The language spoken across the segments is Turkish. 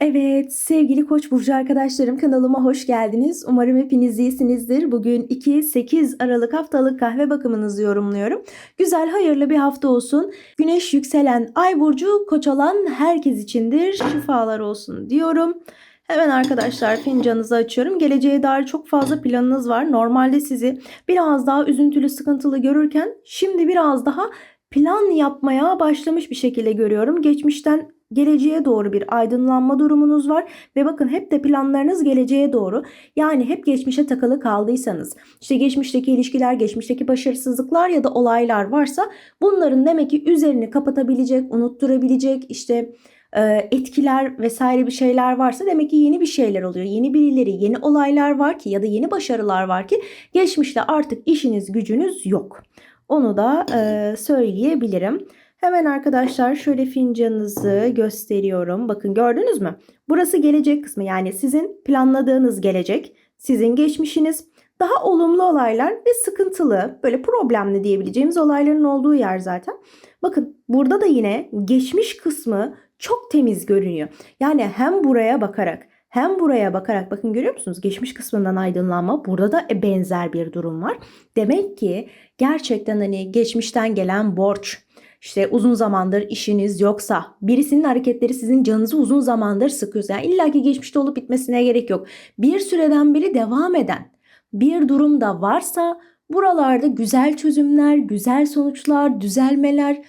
Evet, sevgili Koç burcu arkadaşlarım kanalıma hoş geldiniz. Umarım hepiniz iyisinizdir. Bugün 2-8 Aralık haftalık kahve bakımınızı yorumluyorum. Güzel, hayırlı bir hafta olsun. Güneş yükselen Ay burcu Koç olan herkes içindir. Şifalar olsun diyorum. Hemen arkadaşlar fincanınızı açıyorum. Geleceğe dair çok fazla planınız var. Normalde sizi biraz daha üzüntülü, sıkıntılı görürken şimdi biraz daha plan yapmaya başlamış bir şekilde görüyorum. Geçmişten geleceğe doğru bir aydınlanma durumunuz var ve bakın hep de planlarınız geleceğe doğru. Yani hep geçmişe takılı kaldıysanız, işte geçmişteki ilişkiler, geçmişteki başarısızlıklar ya da olaylar varsa bunların demek ki üzerini kapatabilecek, unutturabilecek, işte e, etkiler vesaire bir şeyler varsa demek ki yeni bir şeyler oluyor. Yeni birileri, yeni olaylar var ki ya da yeni başarılar var ki geçmişte artık işiniz gücünüz yok. Onu da e, söyleyebilirim. Hemen arkadaşlar şöyle fincanınızı gösteriyorum. Bakın gördünüz mü? Burası gelecek kısmı yani sizin planladığınız gelecek, sizin geçmişiniz. Daha olumlu olaylar ve sıkıntılı, böyle problemli diyebileceğimiz olayların olduğu yer zaten. Bakın burada da yine geçmiş kısmı çok temiz görünüyor. Yani hem buraya bakarak hem buraya bakarak bakın görüyor musunuz? Geçmiş kısmından aydınlanma. Burada da benzer bir durum var. Demek ki gerçekten hani geçmişten gelen borç, işte uzun zamandır işiniz yoksa birisinin hareketleri sizin canınızı uzun zamandır sıkıyorsa yani illaki geçmişte olup bitmesine gerek yok. Bir süreden beri devam eden bir durum da varsa buralarda güzel çözümler, güzel sonuçlar, düzelmeler,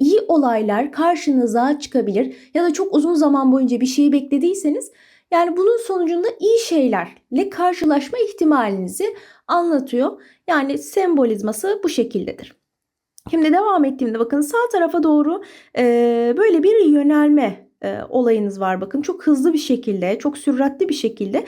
iyi olaylar karşınıza çıkabilir. Ya da çok uzun zaman boyunca bir şeyi beklediyseniz yani bunun sonucunda iyi şeylerle karşılaşma ihtimalinizi anlatıyor. Yani sembolizması bu şekildedir. Şimdi devam ettiğimde bakın sağ tarafa doğru e, böyle bir yönelme e, olayınız var. Bakın çok hızlı bir şekilde, çok süratli bir şekilde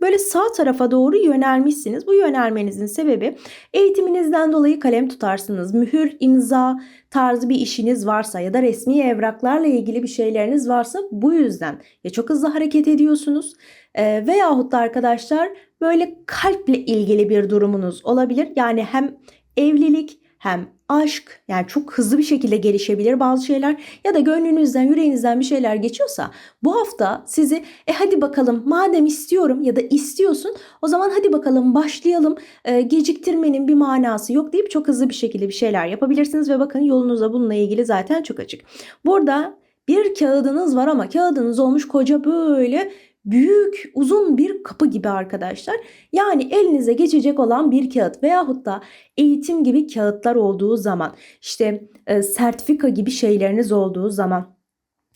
böyle sağ tarafa doğru yönelmişsiniz. Bu yönelmenizin sebebi eğitiminizden dolayı kalem tutarsınız. Mühür, imza tarzı bir işiniz varsa ya da resmi evraklarla ilgili bir şeyleriniz varsa bu yüzden ya çok hızlı hareket ediyorsunuz e, veyahut da arkadaşlar böyle kalple ilgili bir durumunuz olabilir. Yani hem evlilik hem aşk yani çok hızlı bir şekilde gelişebilir bazı şeyler ya da gönlünüzden yüreğinizden bir şeyler geçiyorsa bu hafta sizi e hadi bakalım madem istiyorum ya da istiyorsun o zaman hadi bakalım başlayalım e, geciktirmenin bir manası yok deyip çok hızlı bir şekilde bir şeyler yapabilirsiniz ve bakın yolunuza bununla ilgili zaten çok açık. Burada bir kağıdınız var ama kağıdınız olmuş koca böyle büyük uzun bir kapı gibi arkadaşlar. Yani elinize geçecek olan bir kağıt veyahut da eğitim gibi kağıtlar olduğu zaman işte e, sertifika gibi şeyleriniz olduğu zaman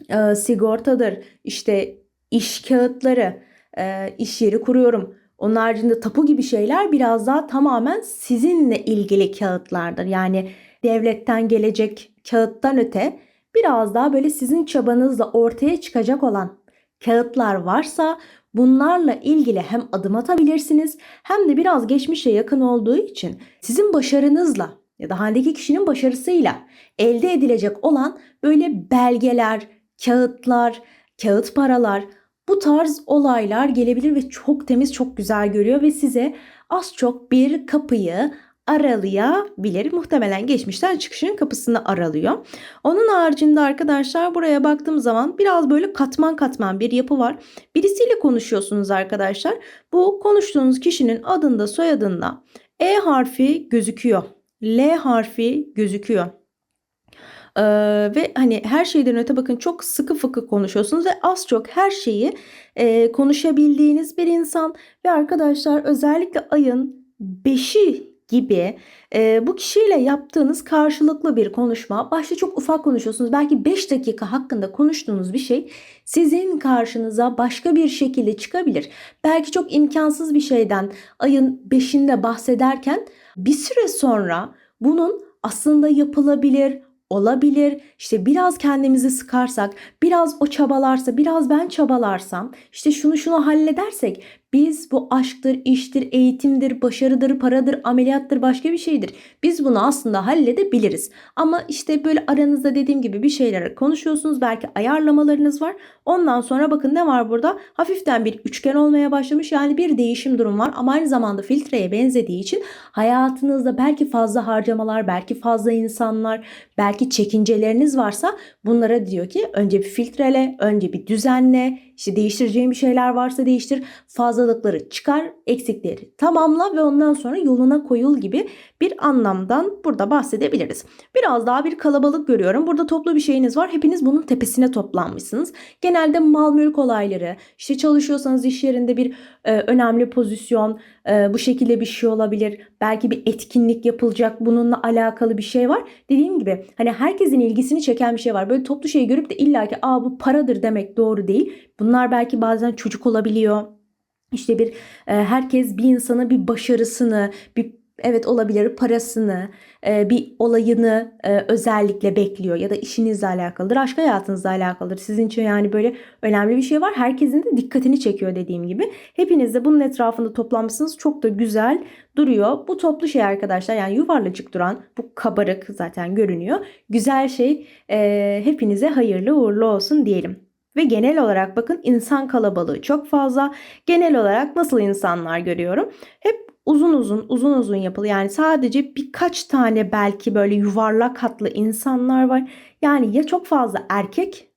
e, sigortadır işte iş kağıtları e, iş yeri kuruyorum. Onun haricinde tapu gibi şeyler biraz daha tamamen sizinle ilgili kağıtlardır. Yani devletten gelecek kağıttan öte biraz daha böyle sizin çabanızla ortaya çıkacak olan kağıtlar varsa bunlarla ilgili hem adım atabilirsiniz hem de biraz geçmişe yakın olduğu için sizin başarınızla ya da handeki kişinin başarısıyla elde edilecek olan böyle belgeler, kağıtlar, kağıt paralar bu tarz olaylar gelebilir ve çok temiz, çok güzel görüyor ve size az çok bir kapıyı aralayabilir. Muhtemelen geçmişten çıkışın kapısını aralıyor. Onun haricinde arkadaşlar buraya baktığım zaman biraz böyle katman katman bir yapı var. Birisiyle konuşuyorsunuz arkadaşlar. Bu konuştuğunuz kişinin adında soyadında E harfi gözüküyor. L harfi gözüküyor. Ee, ve hani her şeyden öte bakın çok sıkı fıkı konuşuyorsunuz ve az çok her şeyi e, konuşabildiğiniz bir insan ve arkadaşlar özellikle ayın 5'i gibi e, bu kişiyle yaptığınız karşılıklı bir konuşma başta çok ufak konuşuyorsunuz belki 5 dakika hakkında konuştuğunuz bir şey sizin karşınıza başka bir şekilde çıkabilir. Belki çok imkansız bir şeyden ayın 5'inde bahsederken bir süre sonra bunun aslında yapılabilir, olabilir. İşte biraz kendimizi sıkarsak, biraz o çabalarsa, biraz ben çabalarsam, işte şunu şunu halledersek Biz bu aşktır, iştir, eğitimdir, başarıdır, paradır, ameliyattır, başka bir şeydir. Biz bunu aslında halledebiliriz. Ama işte böyle aranızda dediğim gibi bir şeyler konuşuyorsunuz. Belki ayarlamalarınız var. Ondan sonra bakın ne var burada? Hafiften bir üçgen olmaya başlamış. Yani bir değişim durum var. Ama aynı zamanda filtreye benzediği için hayatınızda belki fazla harcamalar, belki fazla insanlar, belki çekinceleriniz varsa bunlara diyor ki önce bir filtrele, önce bir düzenle, işte değiştireceğin bir şeyler varsa değiştir, fazlalıkları çıkar, eksikleri tamamla ve ondan sonra yoluna koyul gibi bir anlamdan burada bahsedebiliriz. Biraz daha bir kalabalık görüyorum. Burada toplu bir şeyiniz var. Hepiniz bunun tepesine toplanmışsınız. Genelde mal mülk olayları, işte çalışıyorsanız iş yerinde bir e, önemli pozisyon, e, bu şekilde bir şey olabilir. Belki bir etkinlik yapılacak, bununla alakalı bir şey var. Dediğim gibi hani herkesin ilgisini çeken bir şey var. Böyle toplu şeyi görüp de illaki aa bu paradır demek doğru değil. Bunlar belki bazen çocuk olabiliyor. İşte bir e, herkes bir insana bir başarısını, bir evet olabilir parasını, e, bir olayını e, özellikle bekliyor ya da işinizle alakalıdır, aşk hayatınızla alakalıdır. Sizin için yani böyle önemli bir şey var. Herkesin de dikkatini çekiyor dediğim gibi. Hepiniz de bunun etrafında toplanmışsınız. Çok da güzel duruyor. Bu toplu şey arkadaşlar yani yuvarlacık duran bu kabarık zaten görünüyor. Güzel şey hepinize hayırlı uğurlu olsun diyelim. Ve genel olarak bakın insan kalabalığı çok fazla. Genel olarak nasıl insanlar görüyorum? Hep uzun uzun uzun uzun yapılı yani sadece birkaç tane belki böyle yuvarlak hatlı insanlar var. Yani ya çok fazla erkek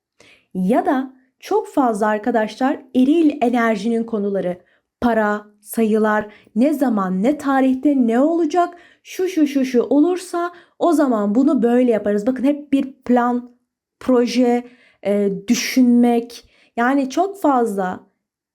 ya da çok fazla arkadaşlar eril enerjinin konuları para, sayılar, ne zaman, ne tarihte ne olacak, şu şu şu şu olursa o zaman bunu böyle yaparız. Bakın hep bir plan, proje, e, düşünmek yani çok fazla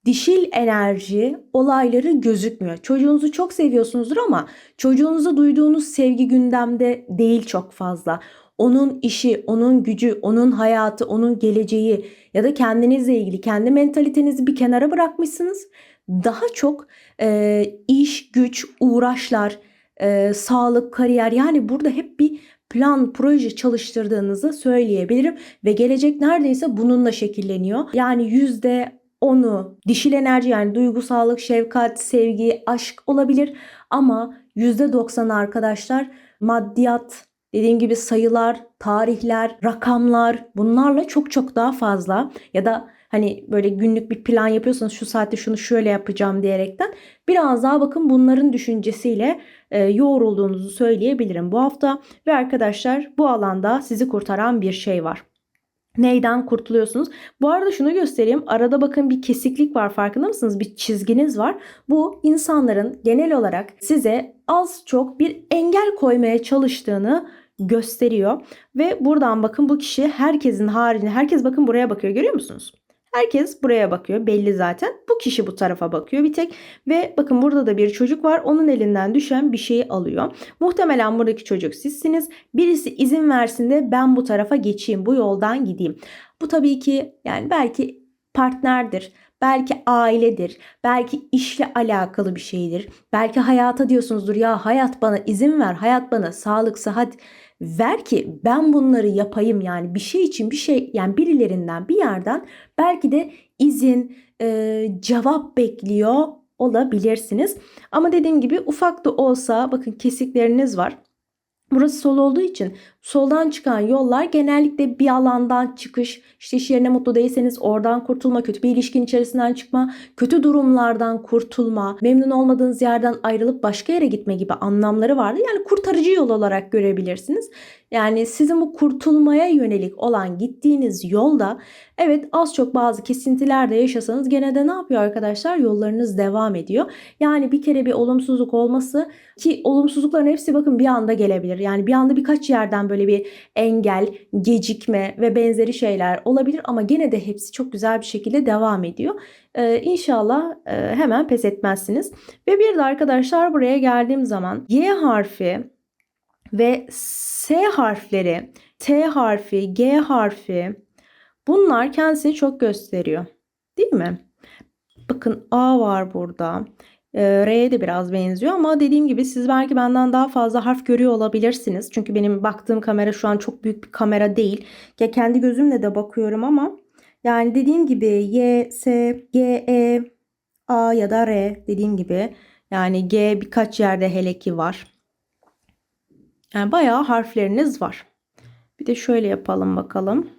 dişil enerji olayları gözükmüyor. Çocuğunuzu çok seviyorsunuzdur ama çocuğunuza duyduğunuz sevgi gündemde değil çok fazla. Onun işi, onun gücü, onun hayatı, onun geleceği ya da kendinizle ilgili kendi mentalitenizi bir kenara bırakmışsınız. Daha çok e, iş, güç, uğraşlar, e, sağlık, kariyer yani burada hep bir plan, proje çalıştırdığınızı söyleyebilirim ve gelecek neredeyse bununla şekilleniyor. Yani yüzde onu dişil enerji yani duygusallık, şefkat, sevgi, aşk olabilir ama %90 arkadaşlar maddiyat, dediğim gibi sayılar, tarihler, rakamlar bunlarla çok çok daha fazla ya da hani böyle günlük bir plan yapıyorsanız şu saatte şunu şöyle yapacağım diyerekten biraz daha bakın bunların düşüncesiyle e, yoğrulduğunuzu söyleyebilirim bu hafta ve arkadaşlar bu alanda sizi kurtaran bir şey var. Neyden kurtuluyorsunuz? Bu arada şunu göstereyim. Arada bakın bir kesiklik var farkında mısınız? Bir çizginiz var. Bu insanların genel olarak size az çok bir engel koymaya çalıştığını gösteriyor. Ve buradan bakın bu kişi herkesin haricinde herkes bakın buraya bakıyor görüyor musunuz? Herkes buraya bakıyor belli zaten. Bu kişi bu tarafa bakıyor bir tek. Ve bakın burada da bir çocuk var. Onun elinden düşen bir şeyi alıyor. Muhtemelen buradaki çocuk sizsiniz. Birisi izin versin de ben bu tarafa geçeyim. Bu yoldan gideyim. Bu tabii ki yani belki partnerdir. Belki ailedir. Belki işle alakalı bir şeydir. Belki hayata diyorsunuzdur ya hayat bana izin ver. Hayat bana sağlık, sıhhat ver ki ben bunları yapayım yani bir şey için bir şey yani birilerinden bir yerden belki de izin e, cevap bekliyor olabilirsiniz. Ama dediğim gibi ufak da olsa bakın kesikleriniz var. Burası sol olduğu için soldan çıkan yollar genellikle bir alandan çıkış, işte iş yerine mutlu değilseniz oradan kurtulma, kötü bir ilişkin içerisinden çıkma, kötü durumlardan kurtulma, memnun olmadığınız yerden ayrılıp başka yere gitme gibi anlamları vardı. Yani kurtarıcı yol olarak görebilirsiniz. Yani sizin bu kurtulmaya yönelik olan gittiğiniz yolda evet az çok bazı kesintiler de yaşasanız gene de ne yapıyor arkadaşlar? Yollarınız devam ediyor. Yani bir kere bir olumsuzluk olması ki olumsuzlukların hepsi bakın bir anda gelebilir. Yani bir anda birkaç yerden böyle bir engel, gecikme ve benzeri şeyler olabilir ama gene de hepsi çok güzel bir şekilde devam ediyor. Ee, inşallah e, hemen pes etmezsiniz. Ve bir de arkadaşlar buraya geldiğim zaman Y harfi ve S harfleri, T harfi, G harfi bunlar kendisini çok gösteriyor. Değil mi? Bakın A var burada. E, R'ye de biraz benziyor ama dediğim gibi siz belki benden daha fazla harf görüyor olabilirsiniz. Çünkü benim baktığım kamera şu an çok büyük bir kamera değil. Ya kendi gözümle de bakıyorum ama yani dediğim gibi Y, S, G, E, A ya da R dediğim gibi. Yani G birkaç yerde hele ki var. Yani bayağı harfleriniz var. Bir de şöyle yapalım bakalım.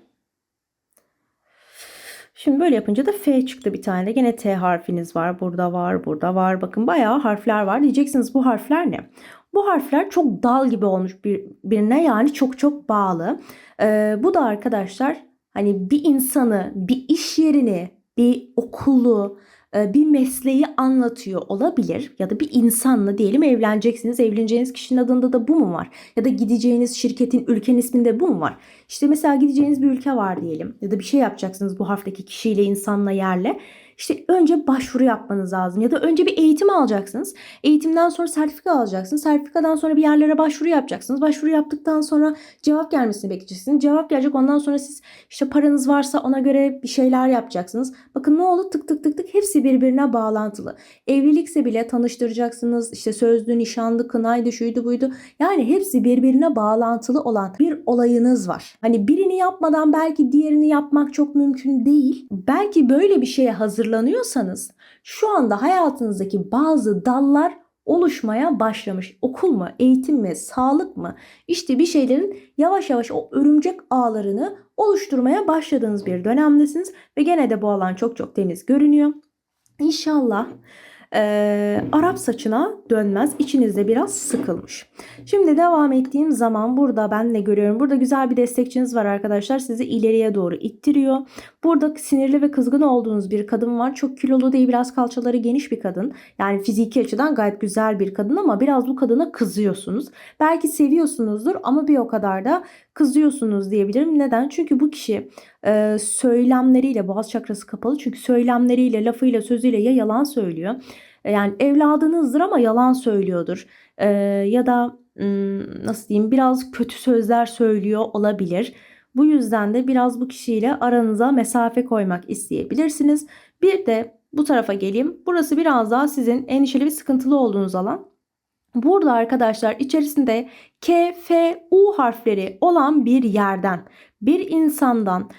Şimdi böyle yapınca da F çıktı bir tane. Gene T harfiniz var. Burada var, burada var. Bakın bayağı harfler var. Diyeceksiniz bu harfler ne? Bu harfler çok dal gibi olmuş birbirine yani çok çok bağlı. Ee, bu da arkadaşlar hani bir insanı, bir iş yerini, bir okulu, bir mesleği anlatıyor olabilir ya da bir insanla diyelim evleneceksiniz. Evleneceğiniz kişinin adında da bu mu var? Ya da gideceğiniz şirketin, ülkenin isminde bu mu var? İşte mesela gideceğiniz bir ülke var diyelim ya da bir şey yapacaksınız bu harfteki kişiyle, insanla, yerle. İşte önce başvuru yapmanız lazım ya da önce bir eğitim alacaksınız. Eğitimden sonra sertifika alacaksınız. Sertifikadan sonra bir yerlere başvuru yapacaksınız. Başvuru yaptıktan sonra cevap gelmesini bekleyeceksiniz. Cevap gelecek ondan sonra siz işte paranız varsa ona göre bir şeyler yapacaksınız. Bakın ne oldu tık tık tık tık hepsi birbirine bağlantılı. Evlilikse bile tanıştıracaksınız. İşte sözlü, nişanlı, kınaydı, şuydu buydu. Yani hepsi birbirine bağlantılı olan bir olayınız var. Hani birini yapmadan belki diğerini yapmak çok mümkün değil. Belki böyle bir şeye hazır hazırlanıyorsanız şu anda hayatınızdaki bazı dallar oluşmaya başlamış. Okul mu, eğitim mi, sağlık mı? İşte bir şeylerin yavaş yavaş o örümcek ağlarını oluşturmaya başladığınız bir dönemdesiniz ve gene de bu alan çok çok temiz görünüyor. İnşallah e, Arap saçına dönmez. İçinizde biraz sıkılmış. Şimdi devam ettiğim zaman burada ben ne görüyorum? Burada güzel bir destekçiniz var arkadaşlar. Sizi ileriye doğru ittiriyor. Burada sinirli ve kızgın olduğunuz bir kadın var. Çok kilolu değil biraz kalçaları geniş bir kadın. Yani fiziki açıdan gayet güzel bir kadın ama biraz bu kadına kızıyorsunuz. Belki seviyorsunuzdur ama bir o kadar da kızıyorsunuz diyebilirim. Neden? Çünkü bu kişi e, söylemleriyle boğaz çakrası kapalı çünkü söylemleriyle lafıyla sözüyle ya yalan söylüyor. E, yani evladınızdır ama yalan söylüyordur. E, ya da nasıl diyeyim biraz kötü sözler söylüyor olabilir. Bu yüzden de biraz bu kişiyle aranıza mesafe koymak isteyebilirsiniz. Bir de bu tarafa geleyim. Burası biraz daha sizin endişeli ve sıkıntılı olduğunuz alan. Burada arkadaşlar içerisinde K, F, U harfleri olan bir yerden, bir insandan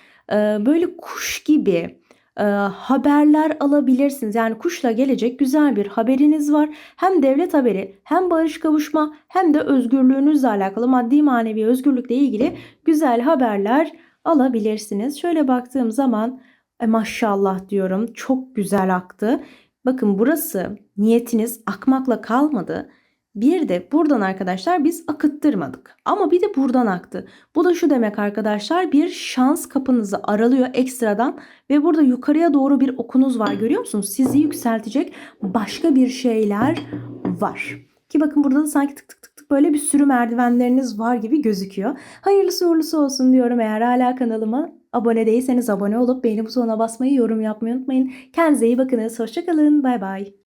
böyle kuş gibi haberler alabilirsiniz. Yani kuşla gelecek güzel bir haberiniz var. Hem devlet haberi, hem barış kavuşma, hem de özgürlüğünüzle alakalı maddi manevi özgürlükle ilgili güzel haberler alabilirsiniz. Şöyle baktığım zaman e, maşallah diyorum çok güzel aktı. Bakın burası niyetiniz akmakla kalmadı. Bir de buradan arkadaşlar biz akıttırmadık. Ama bir de buradan aktı. Bu da şu demek arkadaşlar bir şans kapınızı aralıyor ekstradan ve burada yukarıya doğru bir okunuz var görüyor musunuz? Sizi yükseltecek başka bir şeyler var. Ki bakın burada da sanki tık tık tık tık böyle bir sürü merdivenleriniz var gibi gözüküyor. Hayırlısı uğurlusu olsun diyorum eğer hala kanalıma abone değilseniz abone olup beğeni butonuna basmayı, yorum yapmayı unutmayın. Kendinize iyi bakınız. Hoşçakalın. Bay bay.